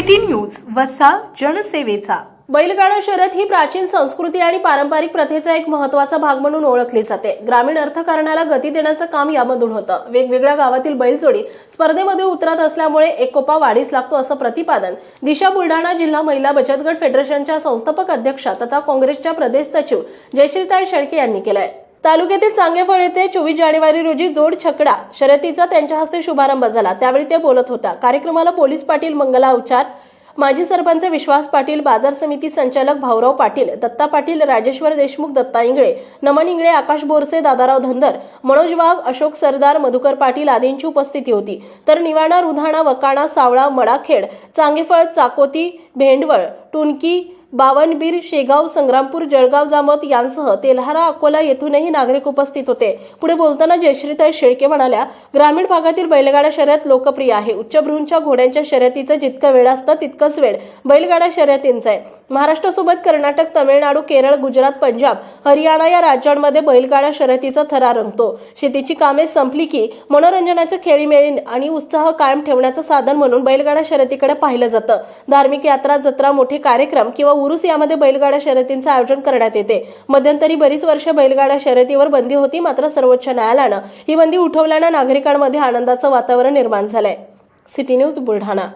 City news वसा जनसेवेचा. बैलगाडा शर्यत ही प्राचीन संस्कृती आणि पारंपरिक प्रथेचा एक महत्त्वाचा भाग म्हणून ओळखली जाते. ग्रामीण अर्थकारणाला गती देण्याचं काम यामधून होतं. वेगवेगळ्या गावातील बैलजोडी स्पर्धेमध्ये उतरत असल्यामुळे एकोपा वाढीस लागतो असं प्रतिपादन दिशा बुलढाणा जिल्हा महिला बचत गट फेडरेशनच्या संस्थापक अध्यक्षा तथा काँग्रेसच्या प्रदेश सचिव जयश्रीताई शेळके यांनी केलंय. तालुक्यातील चांगेफळ येथे चोवीस जानेवारी रोजी जोड छकडा शर्यतीचा त्यांच्या हस्ते शुभारंभ झाला. त्यावेळी ते बोलत होता कार्यक्रमाला पोलीस पाटील मंगला उच्चार माजी सरपंच विश्वास पाटील बाजार समिती संचालक भाऊराव पाटील दत्ता पाटील राजेश्वर देशमुख दत्ता इंगळे नमन इंगळे आकाश बोरसे दादाराव धनदर मनोज वाघ अशोक सरदार मधुकर पाटील आदींची उपस्थिती होती. तर निवाणा रुधाणा वकाणा सावळा मडाखेड चांगेफळ चाकोती भेंडवळ टुणकी बावनबीर शेगाव संग्रामपूर जळगाव जामत यांसह तेल्हारा अकोला येथूनही नागरिक उपस्थित होते. पुढे बोलताना जयश्रीताई शेळके म्हणाल्या ग्रामीण भागातील बैलगाडा शर्यत लोकप्रिय आहे. उच्चभ्रूंच्या घोड्यांच्या शर्यतीचं जितकं वेळ असतं तितकंच वेळ बैलगाडा शर्यतींचा आहे. महाराष्ट्रासोबत कर्नाटक तमिळनाडू केरळ गुजरात पंजाब हरियाणा या राज्यांमध्ये बैलगाडा शर्यतीचा थरा रंगतो. शेतीची कामे संपली की मनोरंजनाचं खेळीमेळी आणि उत्साह कायम ठेवण्याचं साधन म्हणून बैलगाडा शर्यतीकडे पाहिलं जातं. धार्मिक यात्रा जत्रा मोठे कार्यक्रम किंवा उरुस यामध्ये बैलगाडा शर्यतींचं आयोजन करण्यात येते. मध्यंतरी बरीच वर्ष बैलगाडा शर्यतीवर बंदी होती मात्र सर्वोच्च न्यायालयानं ही बंदी उठवल्यानं नागरिकांमध्ये आनंदाचं वातावरण निर्माण झालंय. City news Buldhana.